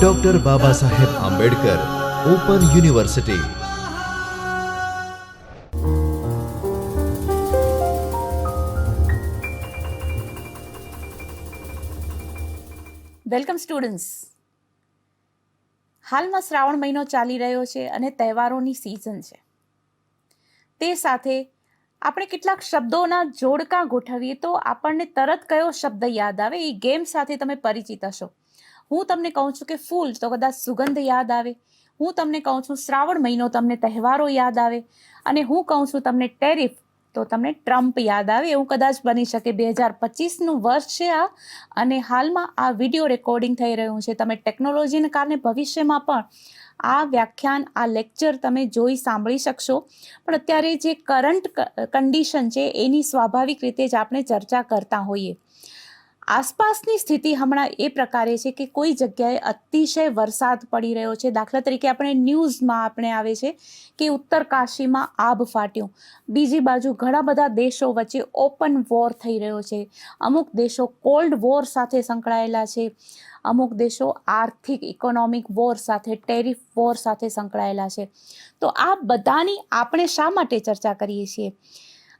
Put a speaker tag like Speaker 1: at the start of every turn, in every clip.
Speaker 1: Doctor Babasaheb Ambedkar open university
Speaker 2: welcome students હાલમાં શ્રાવણ મહિનો ચાલી રહ્યો છે અને તહેવારોની સિઝન છે. તે સાથે આપણે કેટલાક શબ્દોના જોડકા ગોઠવીએ તો આપણને તરત કયો શબ્દ યાદ આવે એ ગેમ સાથે તમે પરિચિત હશો. હું તમને કહું છું કે ફૂલ તો કદાચ સુગંધ યાદ આવે. હું તમને કહું છું શ્રાવણ મહિનો તમને તહેવારો યાદ આવે. અને હું કહું છું તમને ટેરિફ તો તમને ટ્રમ્પ યાદ આવે એવું કદાચ બની શકે. બે હજાર પચીસનું વર્ષ છે આ અને હાલમાં આ વીડિયો રેકોર્ડિંગ થઈ રહ્યું છે. તમે ટેકનોલોજીને કારણે ભવિષ્યમાં પણ આ વ્યાખ્યાન, આ લેક્ચર તમે જોઈ સાંભળી શકશો. પણ અત્યારે જે કરંટ કન્ડિશન છે, એની સ્વાભાવિક રીતે જ આપણે ચર્ચા કરતા હોઈએ. આસપાસની સ્થિતિ હમણાં એ પ્રકારે છે કે કોઈ જગ્યાએ અતિશય વરસાદ પડી રહ્યો છે. દાખલા તરીકે આપણે ન્યૂઝમાં આપણે આવે છે કે ઉત્તર કાશીમાં આભ ફાટ્યું. બીજી બાજુ ઘણા બધા દેશો વચ્ચે ઓપન વોર થઈ રહ્યો છે. અમુક દેશો કોલ્ડ વોર સાથે સંકળાયેલા છે. અમુક દેશો આર્થિક, ઇકોનોમિક વોર સાથે, ટેરિફ વોર સાથે સંકળાયેલા છે. તો આ બધાની આપણે શા માટે ચર્ચા કરીએ છીએ?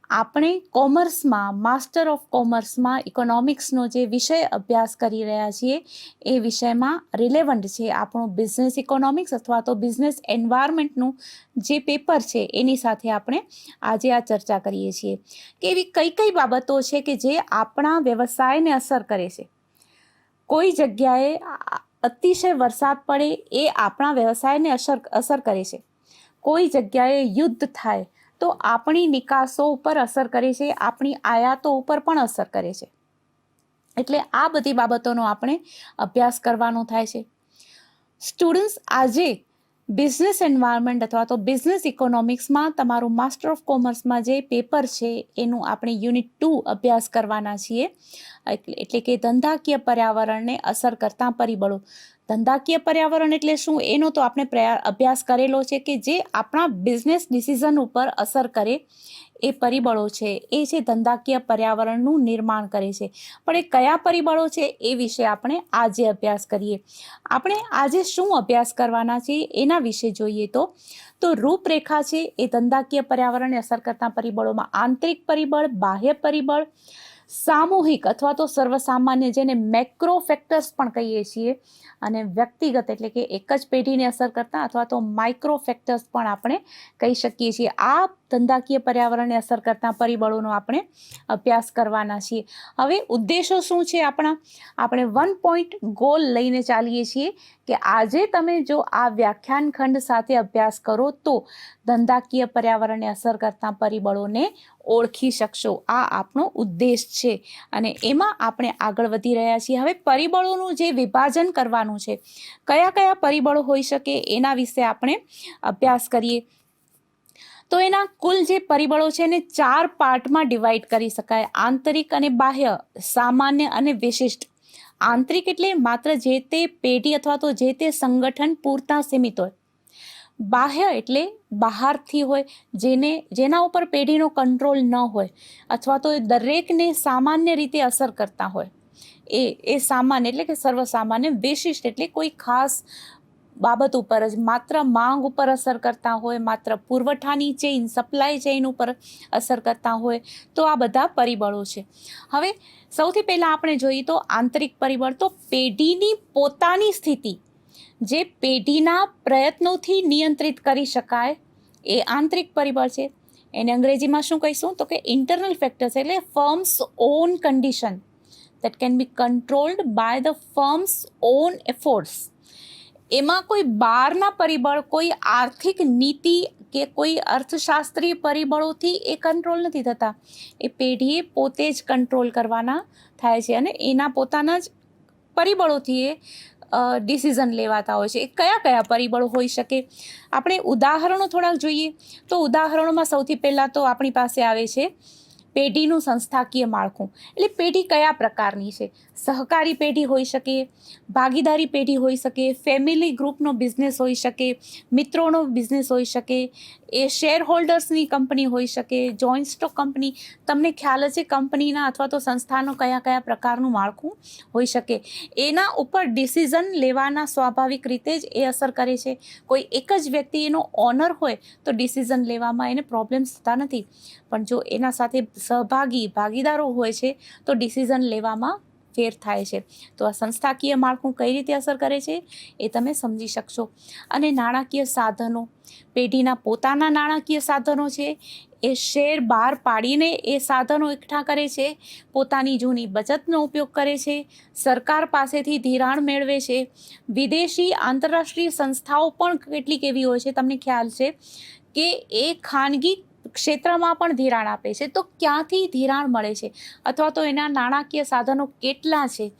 Speaker 2: આપણે કોમર્સમાં માસ્ટર ઓફ કોમર્સમાં ઇકોનોમિક્સનો જે વિષય અભ્યાસ કરી રહ્યા છીએ, એ વિષયમાં રિલેવન્ટ છે આપણું બિઝનેસ ઇકોનોમિક્સ અથવા તો બિઝનેસ એન્વાયરમેન્ટનું જે પેપર છે, એની સાથે આપણે આજે આ ચર્ચા કરીએ છીએ. કે એવી કઈ કઈ બાબતો છે કે જે આપણા વ્યવસાયને અસર કરે છે? કોઈ જગ્યાએ અતિશય વરસાદ પડે એ આપણા વ્યવસાયને અસર અસર કરે છે. કોઈ જગ્યાએ યુદ્ધ થાય તો આપણી નિકાસો ઉપર અસર કરે છે, આપણી આયાતો ઉપર પણ અસર કરે છે. એટલે આ બધી બાબતોનો આપણે અભ્યાસ કરવાનો થાય છે. સ્ટુડન્ટ્સ આજે બિઝનેસ એન્વાયરમેન્ટ અથવા તો બિઝનેસ ઇકોનોમિક્સમાં તમારું માસ્ટર ઓફ કોમર્સમાં જે પેપર છે, એનું આપણે યુનિટ ટુ અભ્યાસ કરવાના છીએ. એટલે કે ધંધાકીય પર્યાવરણને અસર કરતા પરિબળો. ધંધાકીય પર્યાવરણ એટલે શું? એનો તો આપણે અભ્યાસ કરેલો છે કે જે આપણા બિઝનેસ ડિસિઝન ઉપર અસર કરે એ પરિબળો છે. એ છે ધંધાકીય પર્યાવરણનું નિર્માણ કરે છે. પણ એ કયા પરિબળો છે એ વિશે આપણે આજે અભ્યાસ કરીએ. આપણે આજે શું અભ્યાસ કરવાના છે એના વિશે જોઈએ તો તો રૂપરેખા છે એ ધંધાકીય પર્યાવરણને અસર કરતા પરિબળોમાં આંતરિક પરિબળ, બાહ્ય પરિબળ સામૂહિક અથવા તો સર્વસામાન્ય જેને મેક્રો ફેક્ટર્સ પણ કહીએ છીએ અને વ્યક્તિગત એટલે કે એક જ પેઢીને અસર કરતા અથવા તો માઇક્રો ફેક્ટર્સ પણ આપણે કહી શકીએ છીએ. આ ધંધાકીય પર્યાવરણને અસર કરતા પરિબળોનો આપણે અભ્યાસ કરવાના છીએ. હવે ઉદ્દેશો શું છે આપણા? આપણે વન પોઈન્ટ ગોલ લઈને ચાલીએ છીએ કે આજે તમે જો આ વ્યાખ્યાન ખંડ સાથે અભ્યાસ કરો તો ધંધાકીય પર્યાવરણને અસર કરતા પરિબળોને ઓળખી શકશો. આ આપણો ઉદ્દેશ છે અને એમાં આપણે આગળ વધી રહ્યા છીએ. હવે પરિબળોનું જે વિભાજન કરવાનું છે, કયા કયા પરિબળો હોઈ શકે એના વિશે આપણે અભ્યાસ કરીએ. તો એના કુલ જે પરિબળો છે એને ચાર પાર્ટમાં ડિવાઈડ કરી શકાય. આંતરિક અને બાહ્ય, સામાન્ય અને વિશિષ્ટ. આંતરિક એટલે માત્ર જે તે પેઢી અથવા તો જે તે સંગઠન પૂરતા સીમિત હોય. બાહ્ય એટલે બહારથી હોય, જેને, જેના ઉપર પેઢીનો કંટ્રોલ ન હોય, અથવા તો એ દરેકને સામાન્ય રીતે અસર કરતા હોય. એ એ સામાન્ય એટલે કે સર્વસામાન્ય, વિશિષ્ટ એટલે કોઈ ખાસ બાબત ઉપર જ માત્ર માંગ ઉપર અસર કરતા હોય, માત્ર પુરવઠાની ચેઇન સપ્લાય ચેઇન ઉપર અસર કરતા હોય, તો આ બધા પરિબળો છે. હવે સૌથી પહેલાં આપણે જોઈએ તો આંતરિક પરિબળ, તો પેઢીની પોતાની સ્થિતિ. જે પેઢીના પ્રયત્નોથી નિયંત્રિત કરી શકાય એ આંતરિક પરિબળ છે. એને અંગ્રેજીમાં શું કહીશું? તો કે ઇન્ટરનલ ફેક્ટર્સ એટલે firms own condition that can be controlled by the firms own efforts. એમાં કોઈ બહારના પરિબળ, કોઈ આર્થિક નીતિ કે કોઈ અર્થશાસ્ત્રીય પરિબળોથી એ કંટ્રોલ નથી થતા. એ પેઢીએ પોતે જ કંટ્રોલ કરવાના થાય છે અને એના પોતાના જ પરિબળોથી એ ડિસિઝન લેવાતા હોય છે. એ કયા કયા પરિબળો હોઈ શકે? આપણે ઉદાહરણો થોડાક જોઈએ. તો ઉદાહરણોમાં સૌથી પહેલાં તો આપણી પાસે આવે છે પેઢીનું સંસ્થાકીય માળખું. એટલે પેઢી કયા પ્રકારની છે? સહકારી પેઢી હોઈ શકે, ભાગીદારી પેઢી હોઈ શકે ફેમિલી ગ્રુપનો બિઝનેસ હોઈ શકે, મિત્રોનો બિઝનેસ હોઈ શકે, એ શેર હોલ્ડર્સની કંપની હોઈ શકે જોઈન્ટ સ્ટોક કંપની તમને ખ્યાલ છે કંપનીના અથવા તો સંસ્થાનો કયા કયા પ્રકારનું માળખું હોઈ શકે. એના ઉપર ડિસિઝન લેવાના સ્વાભાવિક રીતે જ એ અસર કરે છે. કોઈ એક જ વ્યક્તિ એનો ઓનર હોય તો ડિસિઝન લેવામાં એને પ્રોબ્લેમ્સ થતા નથી. પણ જો એના સાથે સહભાગી ભાગીદારો હોય છે, તો ડિસિઝન લેવામાં ફેર થાય છે. તો આ સંસ્થાકીય માળખું કઈ રીતે અસર કરે છે, એ તમે સમજી શકશો. અને નાણાકીય સાધનો, પેઢીના પોતાના નાણાકીય સાધનો છે, એ શેર બહાર પાડીને એ સાધનો એકઠા કરે છે, પોતાની જૂની બચતનો ઉપયોગ કરે છે, સરકાર પાસેથી ધિરાણ મેળવે છે, વિદેશી આંતરરાષ્ટ્રીય સંસ્થાઓ પણ કેટલીક એવી હોય છે, તમને ખ્યાલ છે, કે એ ખાનગી ક્ષેત્રમાં પણ ધિરાણ આપે છે. તો ક્યાંથી ધિરાણ મળે છે? અથવા તો એના નાણાકીય સાધનો કેટલા છે?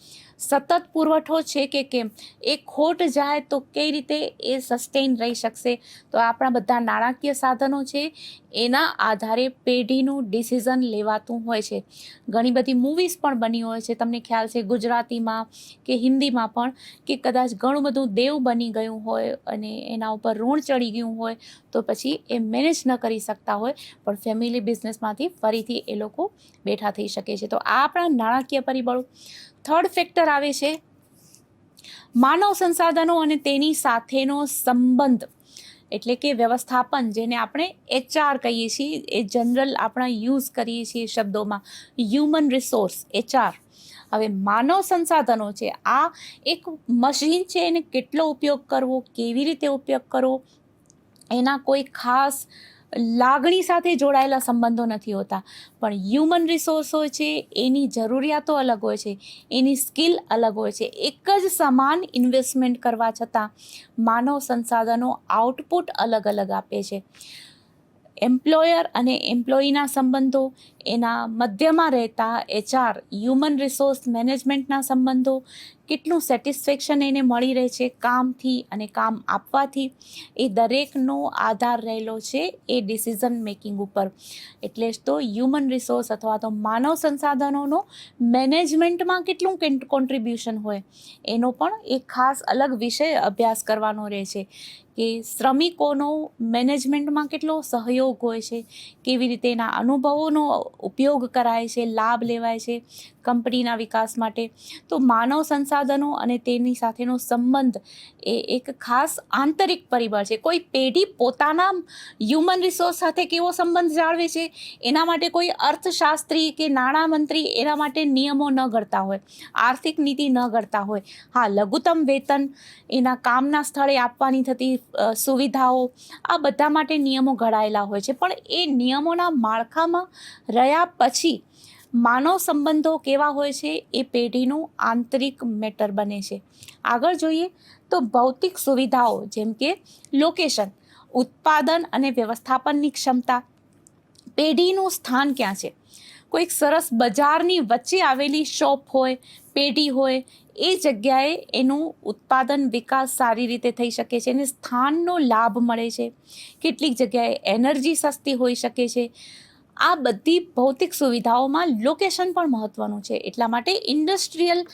Speaker 2: સતત પુરવઠો છે કે કેમ? એ ખોટ જાય તો કઈ રીતે એ સસ્ટેન રહી શકશે? તો આપણા બધા નાણાકીય સાધનો છે, એના આધારે પેઢીનું ડિસિઝન લેવાતું હોય છે. ઘણી બધી મૂવીઝ પણ બની હોય છે. તમને ખ્યાલ છે ગુજરાતીમાં કે હિન્દીમાં પણ કે કદાચ ઘણું બધું દેવ બની ગયું હોય અને એના ઉપર ઋણ ચડી ગયું હોય તો પછી એ મેનેજ ન કરી શકતા હોય, પણ ફેમિલી બિઝનેસમાંથી ફરીથી એ લોકો બેઠા થઈ શકે છે. તો આ આપણા નાણાકીય પરિબળો. થર્ડ ફેક્ટર આવે છે માનવ સંસાધનો અને તેની સાથેનો સંબંધ. એટલે કે વ્યવસ્થાપન, જેને આપણે એચઆર કહીએ છીએ. એ જનરલ આપણા યુઝ કરીએ છીએ શબ્દોમાં. હ્યુમન રિસોર્સ એચઆર હવે માનવ સંસાધનો છે. આ એક મશીન છે. એને કેટલો ઉપયોગ કરવો, કેવી રીતે ઉપયોગ કરવો? એના કોઈ ખાસ લાગણી સાથે જોડાયેલા સંબંધો નથી હોતા. પણ હ્યુમન રિસોર્સ હોય છે, એની જરૂરિયાતો અલગ હોય છે, એની સ્કિલ અલગ હોય છે. એક જ સમાન ઇન્વેસ્ટમેન્ટ કરવા છતાં માનવ સંસાધનો આઉટપુટ અલગ અલગ આપે છે. એમ્પ્લોયર અને એમ્પ્લોયીના સંબંધો, એના મધ્યમાં રહેતા એચઆર હ્યુમન રિસોર્સ મેનેજમેન્ટના સંબંધો કેટલું સેટિસ્ફેક્શન એને મળી રહે છે કામથી અને કામ આપવાથી? એ દરેકનો આધાર રહેલો છે એ ડિસિઝન મેકિંગ ઉપર. એટલે જ તો હ્યુમન રિસોર્સ અથવા તો માનવ સંસાધનોનો મેનેજમેન્ટમાં કેટલું કોન્ટ્રીબ્યુશન હોય? એનો પણ એક ખાસ અલગ વિષય અભ્યાસ કરવાનો રહે છે. કે શ્રમિકોનો મેનેજમેન્ટમાં કેટલો સહયોગ હોય છે, કેવી રીતે એના અનુભવોનો ઉપયોગ કરાય છે, લાભ લેવાય છે કંપનીના વિકાસ માટે. તો માનવ સંસાધનો અને તેની સાથેનો સંબંધ એ એક ખાસ આંતરિક પરિબળ છે. કોઈ પેઢી પોતાના હ્યુમન રિસોર્સ સાથે કેવો સંબંધ જાળવે છે, એના માટે કોઈ અર્થશાસ્ત્રી કે નાણામંત્રી એના માટે નિયમો ન ઘડતા હોય, આર્થિક નીતિ ન ઘડતા હોય. હા, લઘુત્તમ વેતન એના કામના સ્થળે આપવાની થતી સુવિધાઓ, આ બધા માટે નિયમો ઘડાયેલા હોય છે. પણ એ નિયમોના માળખામાં રહ્યા પછી માનવ સંબંધો કેવા હોય છે એ પેઢીનું આંતરિક મેટર બને છે. આગળ જોઈએ તો ભૌતિક સુવિધાઓ જેમ કે લોકેશન ઉત્પાદન અને વ્યવસ્થાપનની ક્ષમતા. પેઢીનું સ્થાન ક્યાં છે? કોઈક સરસ બજારની વચ્ચે આવેલી શોપ હોય, પેઢી હોય એ જગ્યાએ એનું ઉત્પાદન વિકાસ સારી રીતે થઈ શકે છે અને સ્થાનનો લાભ મળે છે. કેટલીક જગ્યાએ એનર્જી સસ્તી હોઈ શકે છે. આ બધી ભૌતિક સુવિધાઓમાં લોકેશન પણ મહત્ત્વનું છે. એટલા માટે ઇન્ડસ્ટ્રીયલ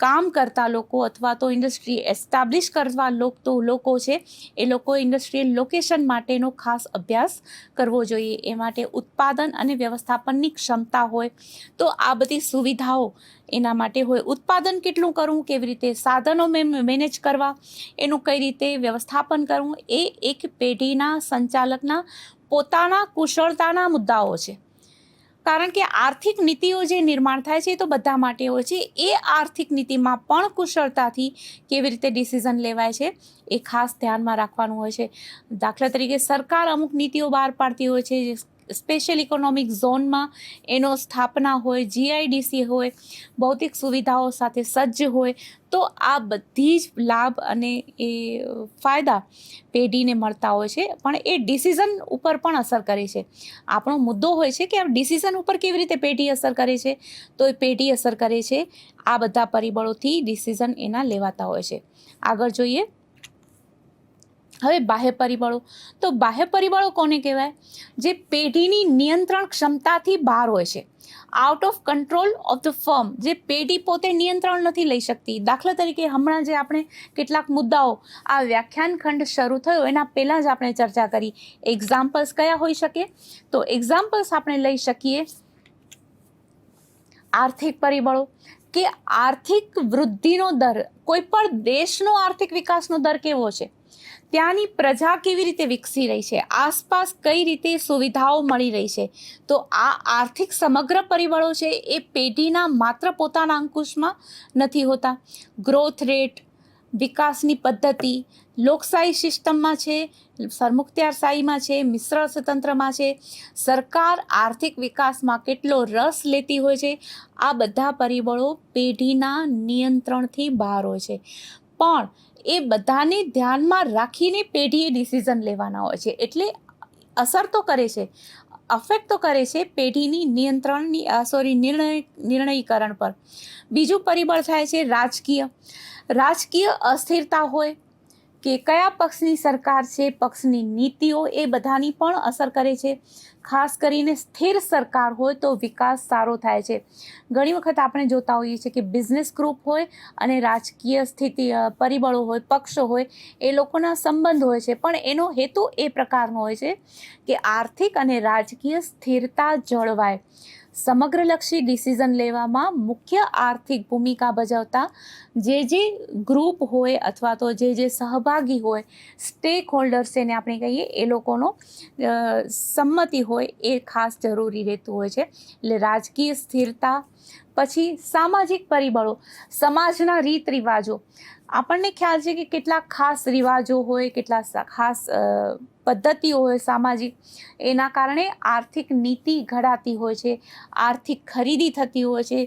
Speaker 2: કામ કરતા લોકો અથવા તો ઇન્ડસ્ટ્રી એસ્ટાબ્લિશ કરવા લોક, તો લોકો છે, એ લોકો ઇન્ડસ્ટ્રીયલ લોકેશન માટેનો ખાસ અભ્યાસ કરવો જોઈએ. એ માટે ઉત્પાદન અને વ્યવસ્થાપનની ક્ષમતા હોય તો આ બધી સુવિધાઓ એના માટે હોય. ઉત્પાદન કેટલું કરવું, કેવી રીતે સાધનો મેનેજ કરવા, એનું કઈ રીતે વ્યવસ્થાપન કરવું, એ એક પેઢીના સંચાલકના પોતાના કુશળતાના મુદ્દાઓ છે. કારણ કે આર્થિક નીતિઓ જે નિર્માણ થાય છે એ તો બધા માટે હોય છે. એ આર્થિક નીતિમાં પણ કુશળતાથી કેવી રીતે ડિસિઝન લેવાય છે એ ખાસ ધ્યાનમાં રાખવાનું હોય છે. દાખલા તરીકે સરકાર અમુક નીતિઓ બહાર પાડતી હોય છે સ્પેશિયલ ઇકોનોમિક ઝોનમાં એનો સ્થાપના હોય જીઆઈડીસી હોય, ભૌતિક સુવિધાઓ સાથે સજ્જ હોય, તો આ બધી જ લાભ અને એ ફાયદા પેઢીને મળતા હોય છે. પણ એ ડિસિઝન ઉપર પણ અસર કરે છે. આપણો મુદ્દો હોય છે કે આ ડિસિઝન ઉપર કેવી રીતે પેઢી અસર કરે છે? તો એ પેઢી અસર કરે છે આ બધા પરિબળોથી ડિસિઝન એના લેવાતા હોય છે. આગળ જોઈએ. હવે બાહ્ય પરિબળો. તો બાહ્ય પરિબળો કોને કહેવાય? જે પેઢીની નિયંત્રણ ક્ષમતાથી બહાર હોય છે. Out of control of the firm જે પેઢી પોતે નિયંત્રણ નથી લઈ શકતી. દાખલા તરીકે હમણાં જે આપણે કેટલાક મુદ્દાઓ, આ વ્યાખ્યાન ખંડ શરૂ થયો, એના પહેલાં જ આપણે ચર્ચા કરી. એક્ઝામ્પલ્સ કયા હોઈ શકે? તો એક્ઝામ્પલ્સ આપણે લઈ શકીએ. આર્થિક પરિબળો. કે આર્થિક વૃદ્ધિનો દર. કોઈ પણ દેશનો આર્થિક વિકાસનો દર કેવો છે? ત્યાંની પ્રજા કેવી રીતે વિકસી રહી છે? આસપાસ કઈ રીતે સુવિધાઓ મળી રહી છે? તો આ આર્થિક સમગ્ર પરિબળો છે એ પેઢીના માત્ર પોતાના અંકુશમાં નથી હોતા. ગ્રોથ રેટ વિકાસની પદ્ધતિ, લોકશાહી સિસ્ટમમાં છે, સરમુખત્યારશાહીમાં છે, મિશ્ર અર્થતંત્રમાં છે. સરકાર આર્થિક વિકાસમાં કેટલો રસ લેતી હોય છે, આ બધા પરિબળો પેઢીના નિયંત્રણથી બહાર હોય છે. પણ એ બધાને ધ્યાનમાં રાખીને પેઢીએ ડિસિઝન લેવાના હોય છે. એટલે અસર તો કરે છે. અફેક્ટ તો કરે છે પેઢીની નિયંત્રણની સોરી નિર્ણય, નિર્ણયીકરણ પર. બીજું પરિબળ થાય છે રાજકીય. રાજકીય અસ્થિરતા હોય કે કયા પક્ષની સરકાર છે, પક્ષની નીતિઓ એ બધાની પણ અસર કરે છે. ખાસ કરીને સ્થિર સરકાર હોય તો વિકાસ સારો થાય છે. ઘણી વખત આપણે જોતા હોઈએ છીએ કે બિઝનેસ ગ્રુપ હોય અને રાજકીય સ્થિતિ પરિબળો હોય, પક્ષો હોય, એ લોકોના સંબંધ હોય છે. પણ એનો હેતુ એ પ્રકારનો હોય છે કે આર્થિક અને રાજકીય સ્થિરતા જળવાય. સમગ્રલક્ષી ડિસિઝન લેવામાં મુખ્ય આર્થિક ભૂમિકા ભજવતા જે જે ગ્રુપ હોય અથવા તો જે જે સહભાગી હોય સ્ટેક હોલ્ડર્સ એને આપણે કહીએ, એ લોકોનો સંમતિ હોય એ ખાસ જરૂરી રહેતું હોય છે. એટલે રાજકીય સ્થિરતા, પછી સામાજિક પરિબળો, સમાજના રીત રિવાજો. આપણને ખ્યાલ છે કે કેટલા ખાસ રિવાજો હોય, કેટલા ખાસ પદ્ધતિઓ હોય સામાજિક, એના કારણે આર્થિક નીતિ ઘડાતી હોય છે, આર્થિક ખરીદી થતી હોય છે,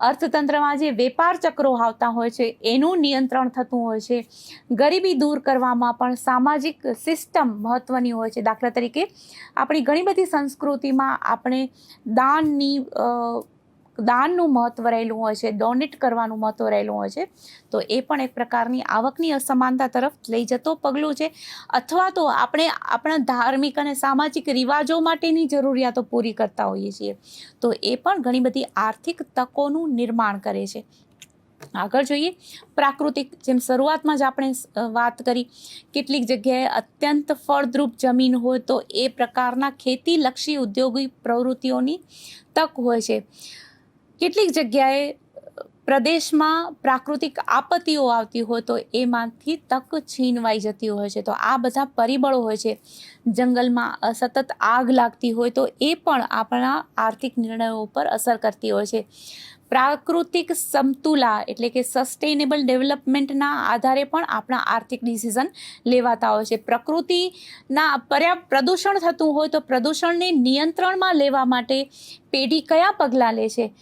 Speaker 2: અર્થતંત્રમાં જે વેપાર ચક્રો આવતા હોય છે, એનું નિયંત્રણ થતું હોય છે. ગરીબી દૂર કરવામાં પણ સામાજિક સિસ્ટમ મહત્ત્વની હોય છે. દાખલા તરીકે, આપણી ઘણી બધી સંસ્કૃતિમાં આપણે દાનની દાનનું મહત્ત્વ રહેલું હોય છે ડોનેટ કરવાનું મહત્ત્વ રહેલું હોય છે, તો એ પણ એક પ્રકારની આવકની અસમાનતા તરફ લઈ જતો પગલું છે. અથવા તો આપણે આપણા ધાર્મિક અને સામાજિક રિવાજો માટેની જરૂરિયાતો પૂરી કરતા હોઈએ છીએ, તો એ પણ ઘણી બધી આર્થિક તકોનું નિર્માણ કરે છે. આગળ જોઈએ, પ્રાકૃતિક જેમ શરૂઆતમાં જ આપણે વાત કરી, કેટલીક જગ્યાએ અત્યંત ફળદ્રુપ જમીન હોય તો એ પ્રકારના ખેતીલક્ષી ઉદ્યોગિક પ્રવૃત્તિઓની તક હોય છે. કેટલીક જગ્યાએ પ્રદેશમાં પ્રાકૃતિક આપત્તિઓ આવતી હોય તો એમાંથી તક છીનવાઈ જતી હોય છે. તો આ બધા પરિબળો હોય છે. જંગલમાં સતત આગ લાગતી હોય તો એ પણ આપણા આર્થિક નિર્ણયો ઉપર અસર કરતી હોય છે. પ્રાકૃતિક સમતુલા એટલે કે સસ્ટેનેબલ ડેવલપમેન્ટના આધારે પણ આપણા આર્થિક ડિસિઝન લેવાતા હોય છે. પ્રકૃતિના પર્યાપ્ત પ્રદૂષણ થતું હોય તો પ્રદૂષણને નિયંત્રણમાં લેવા માટે પેઢી કયા પગલાં લે છે?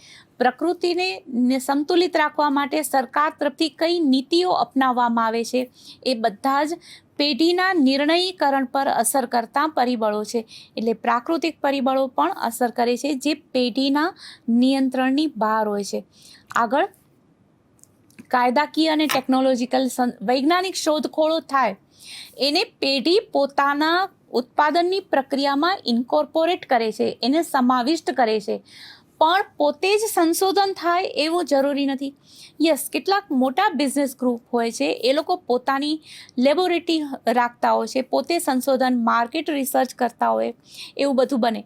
Speaker 2: પ્રકૃતિને સંતુલિત રાખવા માટે સરકાર તરફથી કઈ નીતિઓ અપનાવવામાં આવે છે? એ બધા જ પેઢીના નિર્ણયીકરણ પર અસર કરતા પરિબળો છે. એટલે પ્રાકૃતિક પરિબળો પણ અસર કરે છે, જે પેઢીના નિયંત્રણની બહાર હોય છે. આગળ, કાયદાકીય અને ટેકનોલોજીકલ વૈજ્ઞાનિક શોધખોળો થાય. એને પેઢી પોતાના ઉત્પાદનની પ્રક્રિયામાં ઇન્કોર્પોરેટ કરે છે, એને સમાવિષ્ટ કરે છે. પણ પોતે જ સંશોધન થાય એવું જરૂરી નથી. યસ કેટલાક મોટા બિઝનેસ ગ્રુપ હોય છે, એ લોકો પોતાની લેબોરેટરી રાખતા હોય છે, પોતે સંશોધન માર્કેટ રિસર્ચ કરતા હોય, એવું બધું બને.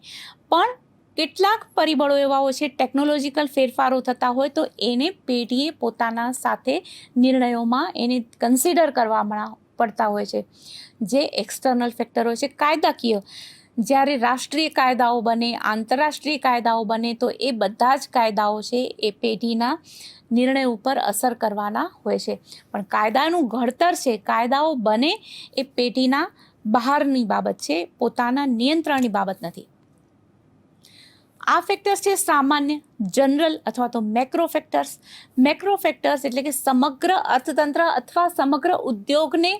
Speaker 2: પણ કેટલાક પરિબળો એવા હોય છે ટેકનોલોજીકલ ફેરફારો થતા હોય, તો એને પેઢીએ પોતાના સાથે નિર્ણયોમાં એને કન્સિડર કરવામાં પડતા હોય છે. જે એક્સટર્નલ ફેક્ટર હોય છે, કાયદાકીય જ્યારે રાષ્ટ્રીય કાયદાઓ બને, આંતરરાષ્ટ્રીય કાયદાઓ બને, તો એ બધા જ કાયદાઓ છે એ પેઢીના નિર્ણય ઉપર અસર કરવાના હોય છે. પણ કાયદાનું ઘડતર છે, કાયદાઓ બને એ પેઢીના બહારની બાબત છે, પોતાના નિયંત્રણની બાબત નથી. આ ફેક્ટર્સ છે સામાન્ય જનરલ અથવા તો મેક્રો ફેક્ટર્સ મેક્રો ફેક્ટર્સ એટલે કે સમગ્ર અર્થતંત્ર અથવા સમગ્ર ઉદ્યોગને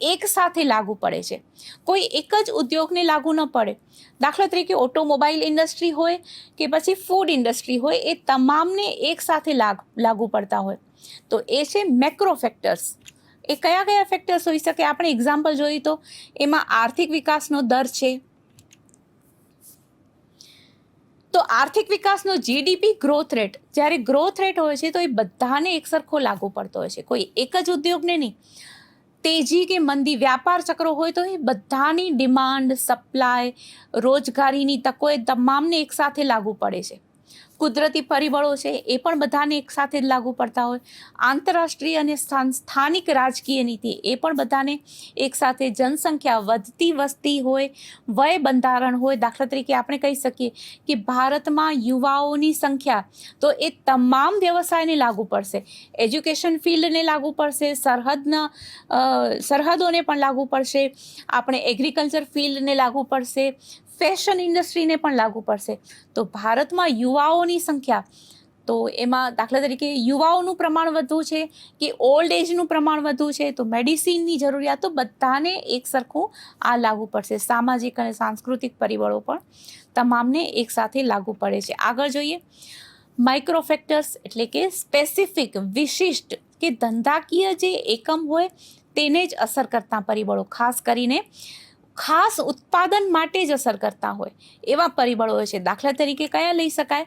Speaker 2: એક સાથે લાગુ પડે છે. કોઈ એક જ ઉદ્યોગને લાગુ ન પડે. દાખલા તરીકે ઓટોમોબાઈલ ઇન્ડસ્ટ્રી હોય કે પછી ફૂડ ઇન્ડસ્ટ્રી હોય, એ તમામને એક સાથે લાગુ પડતા હોય. તો એ છે મેક્રો ફેક્ટર્સ. એ કયા કયા ફેક્ટર્સ હોઈ શકે? આપણે એક્ઝામ્પલ જોઈએ તો, એમાં આર્થિક વિકાસનો દર છે. તો આર્થિક વિકાસનો જીડીપી ગ્રોથ રેટ જ્યારે ગ્રોથ રેટ હોય છે તો એ બધાને એકસરખો લાગુ પડતો હોય છે. કોઈ એક જ ઉદ્યોગને નહીં. તેજી કે મંદી વ્યાપાર ચક્રો હોય તો એ બધાની ડિમાન્ડ, સપ્લાય, રોજગારીની તકો એ તમામને એકસાથે લાગુ પડે છે. કુદરતી પરિબળો છે, એ પણ બધાને એકસાથે જ લાગુ પડતા હોય. આંતરરાષ્ટ્રીય અને સ્થાન- સ્થાનિક રાજકીય નીતિ, એ પણ બધાને એકસાથે જનસંખ્યા વધતી વસ્તી હોય, વય બંધારણ હોય, દાખલા તરીકે આપણે કહી શકીએ કે ભારતમાં યુવાઓની સંખ્યા તો એ તમામ વ્યવસાયને લાગુ પડશે. એજ્યુકેશન ફિલ્ડને લાગુ પડશે, સરહદના સરહદોને પણ લાગુ પડશે. આપણે એગ્રીકલ્ચર ફિલ્ડને લાગુ પડશે. ફેશન ઇન્ડસ્ટ્રીને પણ લાગુ પડશે. તો ભારતમાં યુવાઓની સંખ્યા, તો એમાં દાખલા તરીકે યુવાઓનું પ્રમાણ વધુ છે કે ઓલ્ડ એજનું પ્રમાણ વધુ છે, તો મેડિસિનની જરૂરિયાતો બધાને એક સરખું આ લાગુ પડશે. સામાજિક અને સાંસ્કૃતિક પરિબળો પણ તમામને એકસાથે લાગુ પડે છે. આગળ જોઈએ માઇક્રોફેક્ટર્સ એટલે કે સ્પેસિફિક વિશિષ્ટ કે ધંધાકીય જે એકમ હોય, તેને જ અસર કરતા પરિબળો. ખાસ કરીને ખાસ ઉત્પાદન માટે જ અસર કરતા હોય. એવા પરિબળો છે. દાખલા તરીકે કયા લઈ શકાય?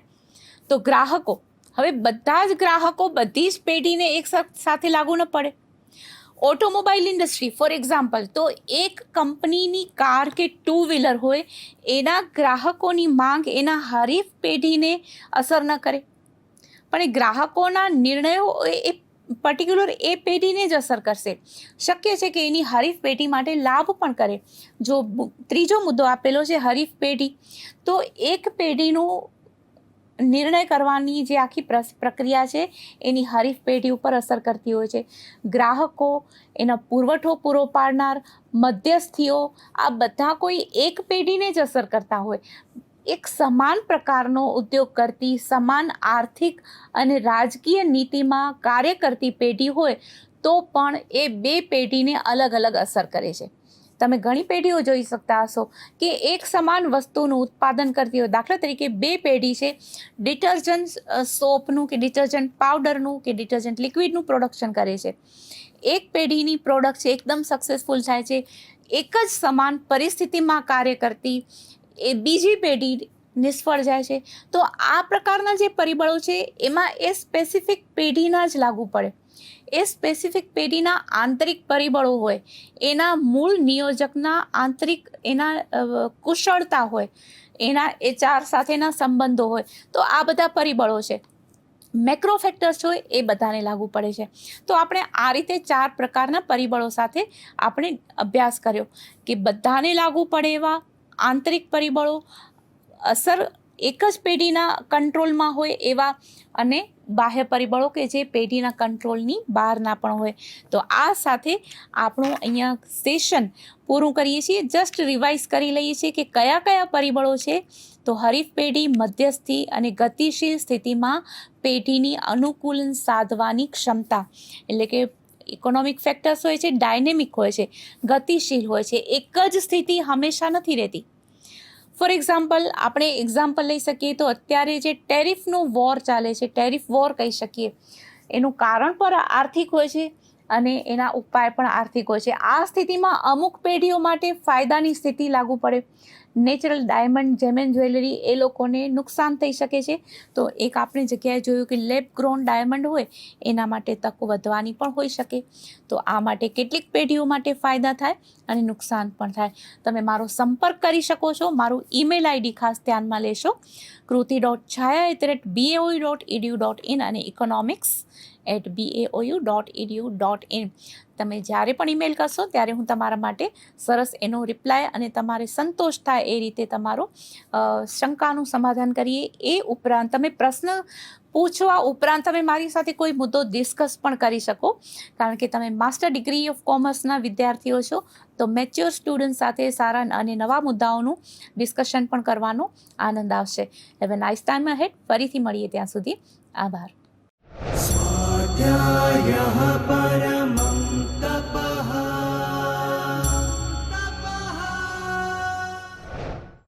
Speaker 2: તો ગ્રાહકો. હવે બધા જ ગ્રાહકો બધી જ પેઢીને એક સાથે લાગુ ન પડે. ઓટોમોબાઈલ ઇન્ડસ્ટ્રી, ફોર એક્ઝામ્પલ, તો એક કંપનીની કાર કે ટુ વ્હીલર હોય, એના ગ્રાહકોની માંગ, એના હરીફ પેઢીને અસર ન કરે. પણ એ ગ્રાહકોના નિર્ણયો એ પર્ટિક્યુલર એ પેઢીને જ અસર કરશે. શક્ય છે કે એની હરીફ પેઢી માટે લાભ પણ કરે. જો ત્રીજો મુદ્દો આપેલો છે હરીફ પેઢી, તો એક પેઢીનું નિર્ણય કરવાની જે આખી પ્રક્રિયા છે, એની હરીફ પેઢી ઉપર અસર કરતી હોય છે. ગ્રાહકો, એનો પુરવઠો પૂરો પાડનાર, મધ્યસ્થીઓ, આ બધા કોઈ એક પેઢીને જ અસર કરતા હોય. એક સમાન પ્રકારનો ઉદ્યોગ કરતી, સમાન આર્થિક અને રાજકીય નીતિમાં કાર્ય કરતી પેઢી હોય તો પણ એ બે પેઢીને અલગ અલગ અસર કરે છે. તમે ઘણી પેઢીઓ જોઈ શકતા હશો કે એક સમાન વસ્તુનું ઉત્પાદન કરતી હોય. દાખલા તરીકે બે પેઢી છે. ડિટર્જન્ટ સોપનું કે ડિટર્જન્ટ પાવડરનું કે ડિટર્જન્ટ લિક્વિડનું પ્રોડક્શન કરે છે. એક પેઢીની પ્રોડક્ટ છે, એકદમ સક્સેસફુલ થાય છે. એક જ સમાન પરિસ્થિતિમાં કાર્ય કરતી એ બીજી પેઢી નિષ્ફળ જાય છે. તો આ પ્રકારના જે પરિબળો છે, એમાં એ સ્પેસિફિક પેઢીના જ લાગુ પડે. એ સ્પેસિફિક પેઢીના આંતરિક પરિબળો હોય, એના મૂળ નિયોજકના આંતરિક એના કુશળતા હોય, એના એચઆર સાથેના સંબંધો હોય, તો આ બધા પરિબળો છે. મેક્રો ફેક્ટર્સ હોય, એ બધાને લાગુ પડે છે. તો આપણે આ રીતે ચાર પ્રકારના પરિબળો સાથે આપણે અભ્યાસ કર્યો કે બધાને લાગુ પડે એવા આંતરિક પરિબળો, અસર એક જ પેઢીના કંટ્રોલમાં હોય એવા અને બાહ્ય પરિબળો કે જે પેઢીના કંટ્રોલની બહારના પણ હોય. તો આ સાથે આપણું અહીંયા સેશન પૂરું કરીએ છીએ. જસ્ટ રિવાઇઝ કરી લઈએ છીએ કે કયા કયા પરિબળો છે. તો હરીફ પેઢી મધ્યસ્થી અને ગતિશીલ સ્થિતિમાં પેઢીની અનુકૂલન સાધવાની ક્ષમતા, એટલે કે ઇકોનોમિક ફેક્ટર્સ હોય છે ડાયનેમિક હોય છે, ગતિશીલ હોય છે, એક જ સ્થિતિ હંમેશા નથી રહેતી. ફોર એક્ઝામ્પલ આપણે એક્ઝામ્પલ લઈ શકીએ તો અત્યારે જે ટેરિફનો વોર ચાલે છે, ટેરિફ વોર કહી શકીએ, એનું કારણ પણ આર્થિક હોય છે અને એના ઉપાય પણ આર્થિક હોય છે. આ સ્થિતિમાં અમુક પેઢીઓ માટે ફાયદાની સ્થિતિ લાગુ પડે. નેચરલ ડાયમંડ જેમેન જ્વેલરી, એ લોકોને નુકસાન થઈ શકે છે. તો એક આપણે જગ્યાએ જોયું કે લેબ ગ્રોન ડાયમંડ હોય, એના માટે તક વધવાની પણ હોઈ શકે. તો આ માટે કેટલીક પેઢીઓ માટે ફાયદા થાય અને નુકસાન પણ થાય. તમે મારો સંપર્ક કરી શકો છો. મારું ઈમેલ આઈડી ખાસ ધ્યાનમાં લેશો. Kruti dot Chhaya at the rate BAOU dot edu dot in અને economics at BAOU dot edu dot in તમે જ્યારે પણ ઈમેલ કરશો, ત્યારે હું તમારા માટે સરસ એનો રિપ્લાય અને તમારે સંતોષ થાય એ રીતે તમારો શંકાનું સમાધાન કરીએ. એ ઉપરાંત તમે પ્રશ્ન પૂછવા ઉપરાંત તમે મારી સાથે કોઈ મુદ્દો ડિસ્કસ પણ કરી શકો. કારણ કે તમે માસ્ટર ડિગ્રી ઓફ કોમર્સના વિદ્યાર્થીઓ છો, તો મેચ્યોર સ્ટુડન્ટ સાથે સારા અને નવા મુદ્દાઓનું ડિસ્કશન પણ કરવાનો આનંદ આવશે. હવે નાઇસ ટાઈમ હેડ ફરીથી મળીએ ત્યાં સુધી. આભાર.
Speaker 3: यः परम्।